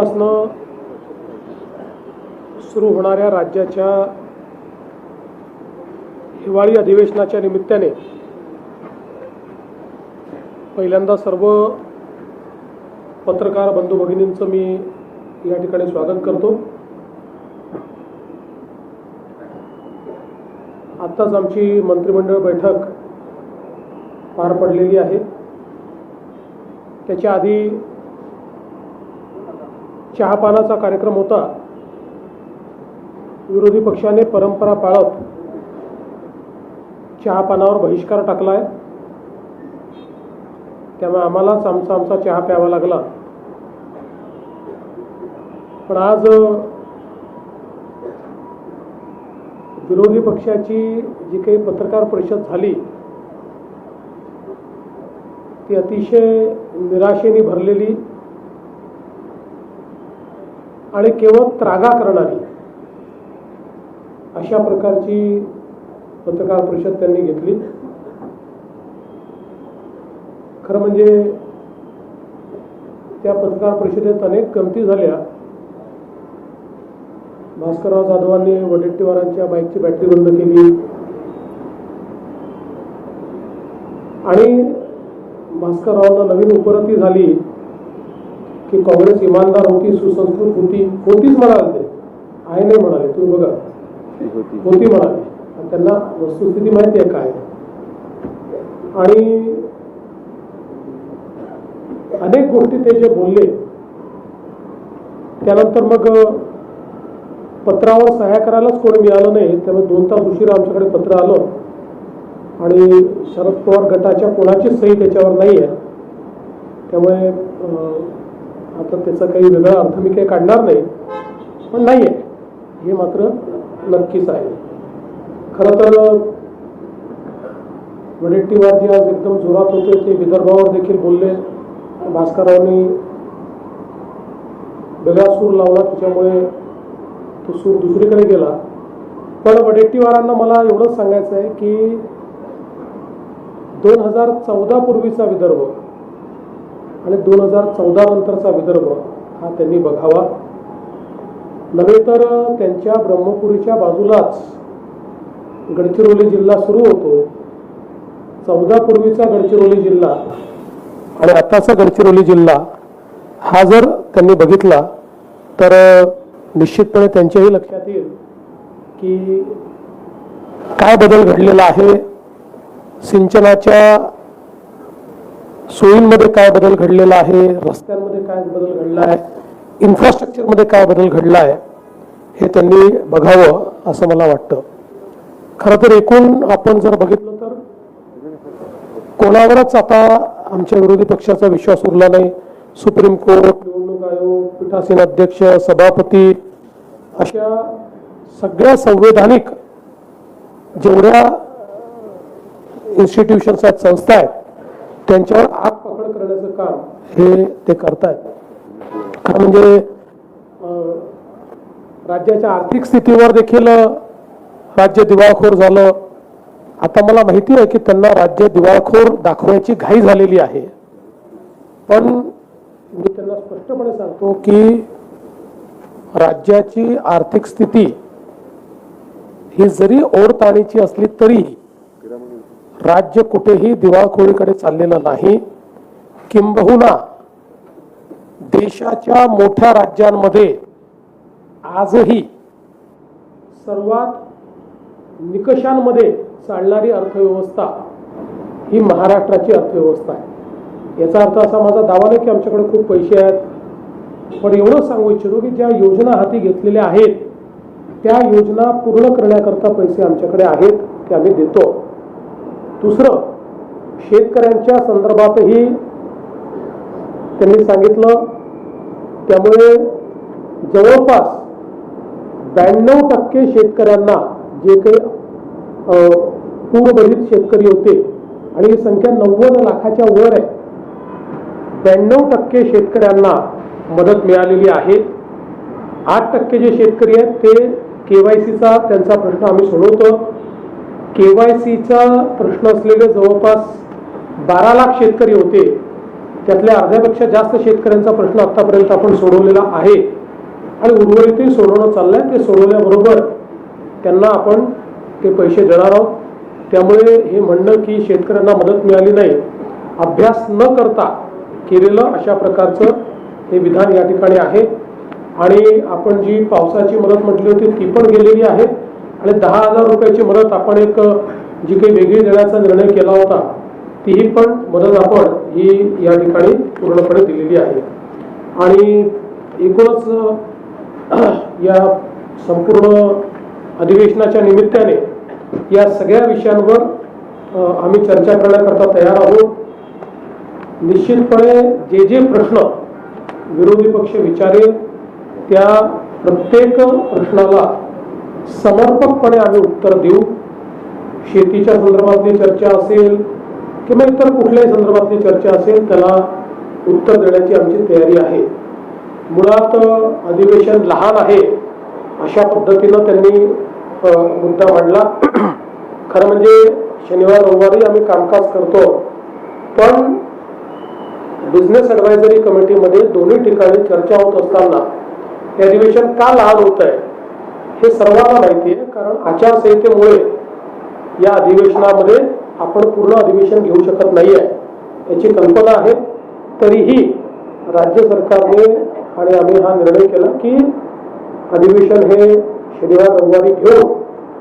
उद्यापासनं सुरू होणाऱ्या राज्याच्या हिवाळी अधिवेशनाच्या निमित्ताने पहिल्यांदा सर्व पत्रकार बंधू भगिनींचं मी या ठिकाणी स्वागत करतो. आत्ताच आमची मंत्रिमंडळ बैठक पार पडलेली आहे. त्याच्या आधी चहापानाचा कार्यक्रम होता. विरोधी पक्षाने परंपरा पाळत चहापानावर बहिष्कार टाकला आहे त्यामुळे आम्हालाच आमचा आमचा चहा प्यावा लागला. पण आज विरोधी पक्षाची जी काही पत्रकार परिषद झाली ती अतिशय निराशेने भरलेली आणि केवळ त्रागा करणारी. अशा प्रकारची पत्रकार परिषद त्यांनी घेतली. खरं म्हणजे त्या पत्रकार परिषदेत अनेक गमती झाल्या. भास्करराव जाधवांनी वडेट्टीवारांच्या बाईकची बॅटरी बंद केली. आणि भास्कररावांना नवीन उपरती झाली. की काँग्रेस इमानदार होती सुसंस्कृत होती होतीच म्हणाले ते. आहे नाही म्हणाले तुम्ही बघा. होती. म्हणाले. आणि त्यांना वस्तुस्थिती माहिती आहे काय? आणि अनेक गोष्टी ते जे बोलले त्यानंतर मग पत्रावर सह्या करायलाच कोणी मिळालं नाही. त्यामुळे दोन तास उशिरा आमच्याकडे पत्र आलं. आणि शरद पवार गटाच्या कोणाचीच सही त्याच्यावर नाही आहे त्यामुळे आता त्याचा काही वेगळा अर्थ मी काही काढणार नाही. पण नाही आहे हे मात्र नक्कीच आहे. खरं तर वडेट्टीवार जे आज एकदम जोरात होते. ते विदर्भावर देखील बोलले. भास्करांनी वेगळा सूर लावला. त्याच्यामुळे तो सूर दुसरीकडे गेला. पण वडेट्टीवारांना मला एवढंच सांगायचं आहे की दोन हजार चौदा पूर्वीचा विदर्भ आणि दोन हजार चौदा नंतरचा विदर्भ हा त्यांनी बघावा. नव्हे तर त्यांच्या ब्रह्मपुरीच्या बाजूलाच गडचिरोली जिल्हा सुरू होतो. चौदा पूर्वीचा गडचिरोली जिल्हा आणि आताचा गडचिरोली जिल्हा हा जर त्यांनी बघितला तर निश्चितपणे त्यांच्याही लक्षात येईल की काय बदल घडलेला आहे. सिंचनाच्या सोयींमध्ये काय बदल घडलेला आहे रस्त्यांमध्ये काय बदल घडला आहे इन्फ्रास्ट्रक्चरमध्ये काय बदल घडला आहे हे त्यांनी बघावं असं मला वाटतं. खरं तर एकूण आपण जर बघितलं तर कोणावरच आता आमच्या विरोधी पक्षाचा विश्वास उरला नाही. सुप्रीम कोर्ट निवडणूक आयोग पीठासीन अध्यक्ष सभापती अशा सगळ्या संवैधानिक जेवढ्या इन्स्टिट्यूशन्स आहेत संस्था आहेत त्यांच्यावर आग पकड करण्याचं काम हे ते करतायत. खरं म्हणजे राज्याच्या आर्थिक स्थितीवर देखील राज्य दिवाळखोर झालं. आता मला माहिती आहे की त्यांना राज्य दिवाळखोर दाखवायची घाई झालेली आहे. पण मी त्यांना स्पष्टपणे सांगतो की राज्याची आर्थिक स्थिती ही जरी ओढताणीची असली तरी राज्य कुठेही दिवाळखोरीकडे चाललेलं नाही. किंबहुना देशाच्या मोठ्या राज्यांमध्ये आजही सर्वात निकषांमध्ये चालणारी अर्थव्यवस्था ही महाराष्ट्राची अर्थव्यवस्था आहे. याचा अर्थ असा माझा दावा नाही की आमच्याकडे खूप पैसे आहेत. पण एवढं सांगू इच्छितो की ज्या योजना हाती घेतलेल्या आहेत त्या योजना पूर्ण करण्याकरता पैसे आमच्याकडे आहेत ते आम्ही देतो. दुसरं शेतकऱ्यांच्या संदर्भातही त्यांनी सांगितलं त्यामुळे जवळपास ब्याण्णव टक्के शेतकऱ्यांना जे काही अ, पूरबाधित शेतकरी होते आणि ही संख्या नव्वद लाखाच्या वर आहे ब्याण्णव टक्के शेतकऱ्यांना मदत मिळालेली आहे. आठ टक्के जे शेतकरी आहेत ते के वाय सीचा त्यांचा प्रश्न आम्ही सोडवतो के वाय सीचा प्रश्न असलेले जवळपास बारा लाख शेतकरी होते. त्यातल्या अर्ध्यापेक्षा जास्त शेतकऱ्यांचा प्रश्न आत्तापर्यंत आपण सोडवलेला आहे. आणि उर्वरितही सोडवणं चाललंय. ते सोडवल्याबरोबर त्यांना आपण ते पैसे देणार आहोत. त्यामुळे हे म्हणणं की शेतकऱ्यांना मदत मिळाली नाही अभ्यास न करता केलेलं अशा प्रकारचं हे विधान या ठिकाणी आहे. आणि आपण जी पावसाची मदत म्हटली होती ती पण गेलेली आहे. आणि दहा हजार रुपयाची मदत आपण एक जी काही वेगळी देण्याचा निर्णय केला होता तीही पण मदत आपण ही या ठिकाणी पूर्णपणे दिलेली आहे. आणि एकूणच या संपूर्ण अधिवेशनाच्या निमित्ताने या सगळ्या विषयांवर आम्ही चर्चा करण्याकरता तयार आहोत. निश्चितपणे जे जे प्रश्न विरोधी पक्ष विचारेल त्या प्रत्येक प्रश्नाला समर्पकपणे आम्ही उत्तर देऊ. शेतीच्या संदर्भातली चर्चा असेल किंवा इतर कुठल्याही संदर्भातली चर्चा असेल त्याला उत्तर देण्याची आमची तयारी आहे. मुळात अधिवेशन लहान आहे अशा पद्धतीनं त्यांनी मुद्दा मांडला. खरं म्हणजे शनिवार रविवारी आम्ही कामकाज करतो. पण बिझनेस ॲडवायझरी कमिटीमध्ये दोन्ही ठिकाणी चर्चा होत असताना हे अधिवेशन का लहान होत आहे हे सर्वांना माहिती आहे कारण आचारसंहितेमुळे या अधिवेशनामध्ये आपण पूर्ण अधिवेशन घेऊ शकत नाही आहे याची कल्पना आहे. तरीही राज्य सरकारने आणि आम्ही हा निर्णय केला की अधिवेशन हे शनिवार रविवारी घेऊन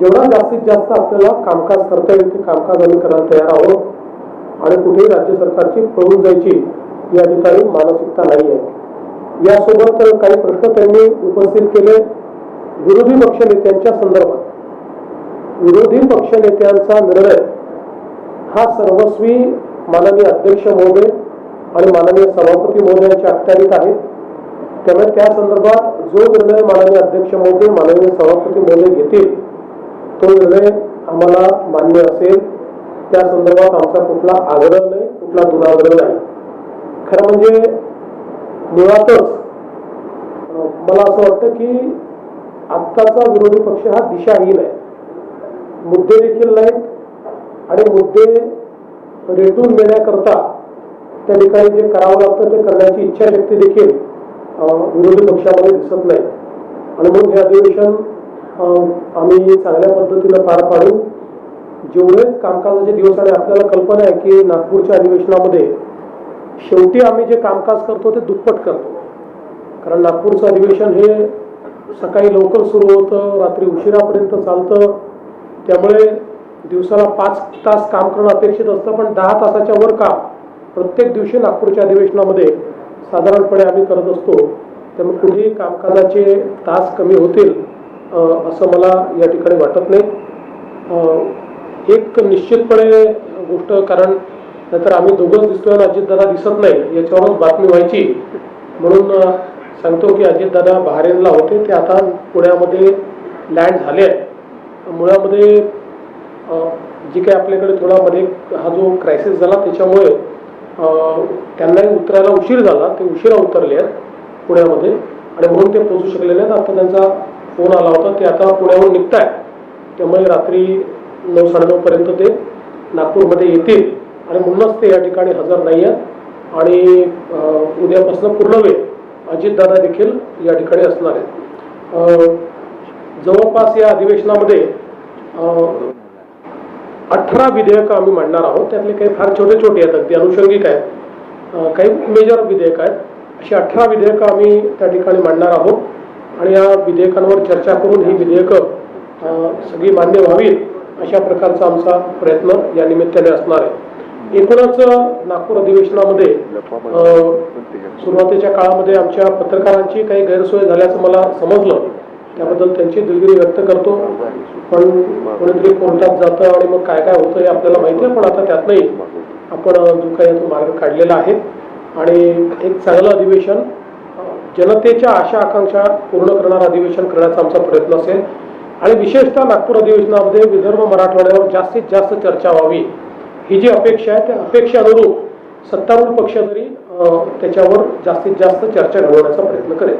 जेवढा जास्तीत जास्त आपल्याला कामकाज करता येईल ते कामकाज आम्ही करायला तयार आहोत. आणि कुठेही राज्य सरकारची पळून जायची या ठिकाणी मानसिकता नाही आहे यासोबत काही प्रश्न त्यांनी उपस्थित केले. विरोधी पक्षनेत्यांच्या संदर्भात. विरोधी पक्षनेत्यांचा निर्णय हा सर्वस्वी माननीय अध्यक्ष महोदय आणि माननीय सभापती महोदयांच्या अखत्यारीत आहे. त्यामुळे त्या संदर्भात जो निर्णय माननीय अध्यक्ष महोदय माननीय सभापती महोदय घेतील तो निर्णय आम्हाला मान्य असेल. त्या संदर्भात आमचा कुठला आग्रह नाही कुठला दुराग्रह नाही. खरं म्हणजे मुळातच मला असं वाटतं की आत्ताचा विरोधी पक्ष हा दिशाहीन आहे. मुद्दे देखील नाहीत आणि मुद्दे रेटून देण्याकरता त्या ठिकाणी जे करावं लागतं ते करण्याची इच्छाशक्ती देखील विरोधी पक्षामध्ये दिसत नाही. आणि म्हणून हे अधिवेशन आम्ही चांगल्या पद्धतीनं पार पाडू जेवढे कामकाजाचे दिवस आणि आपल्याला कल्पना आहे की नागपूरच्या अधिवेशनामध्ये शेवटी आम्ही जे कामकाज करतो ते दुप्पट करतो. कारण नागपूरचं अधिवेशन हे सकाळी लवकर सुरू होतं रात्री उशिरापर्यंत चालतं. त्यामुळे दिवसाला पाच तास काम करणं अपेक्षित असतं पण दहा तासाच्या वर काम प्रत्येक दिवशी नागपूरच्या अधिवेशनामध्ये साधारणपणे आम्ही करत असतो. त्यामुळे कुठेही कामकाजाचे तास कमी होतील असं मला या ठिकाणी वाटत नाही. एक निश्चितपणे गोष्ट कारण नाहीतर आम्ही दोघंच दिसतोय आणि अजितदादा दिसत नाही याच्यावरच बातमी व्हायची. म्हणून सांगतो की अजितदादा बहारेनला होते ते आता पुण्यामध्ये लँड झाले आहे मुळामध्ये जी काही आपल्याकडे थोडा मध्ये हा जो क्रायसिस झाला त्याच्यामुळे त्यांनाही उतरायला उशीर झाला ते उशिरा उतरले आहेत पुण्यामध्ये. आणि म्हणून ते पोहोचू शकलेले आहेत आता त्यांचा फोन आला होता ते आता पुण्याहून निघताय त्यामुळे रात्री नऊ साडेनऊपर्यंत ते नागपूरमध्ये येतील. आणि म्हणूनच ते या ठिकाणी हजर नाही आहेत. आणि उद्यापासून पूर्ण वेळ अजितदादा देखील या ठिकाणी असणार आहेत. जवळपास या अधिवेशनामध्ये अठरा विधेयकं आम्ही मांडणार आहोत. त्यातले काही फार छोटे छोटे आहेत. अगदी अनुषंगिक आहेत. काही मेजर विधेयक आहेत. अशी अठरा विधेयकं आम्ही त्या ठिकाणी मांडणार आहोत. आणि या विधेयकांवर चर्चा करून ही विधेयकं सगळी मान्य व्हावीत अशा प्रकारचा आमचा प्रयत्न या निमित्ताने असणार आहे. एकूणच नागपूर अधिवेशनामध्ये सुरुवातीच्या काळामध्ये आमच्या पत्रकारांची काही गैरसोय झाल्याचं मला समजलं. त्याबद्दल त्यांची दिलगिरी व्यक्त करतो. पण कोणीतरी कोर्टात जातं आणि मग काय काय होतं हे आपल्याला माहिती आहे पण आता त्यातनंही आपण जो काही मार्ग काढलेला आहे. आणि एक चांगलं अधिवेशन जनतेच्या आशा आकांक्षा पूर्ण करणारं अधिवेशन करण्याचा आमचा प्रयत्न असेल. आणि विशेषतः नागपूर अधिवेशनामध्ये विदर्भ मराठवाड्यावर जास्तीत जास्त चर्चा व्हावी. ही जी अपेक्षा आहे त्या अपेक्षेअनुरूप सत्तारूढ पक्ष तरी त्याच्यावर जास्तीत जास्त चर्चा घडवण्याचा प्रयत्न करेल.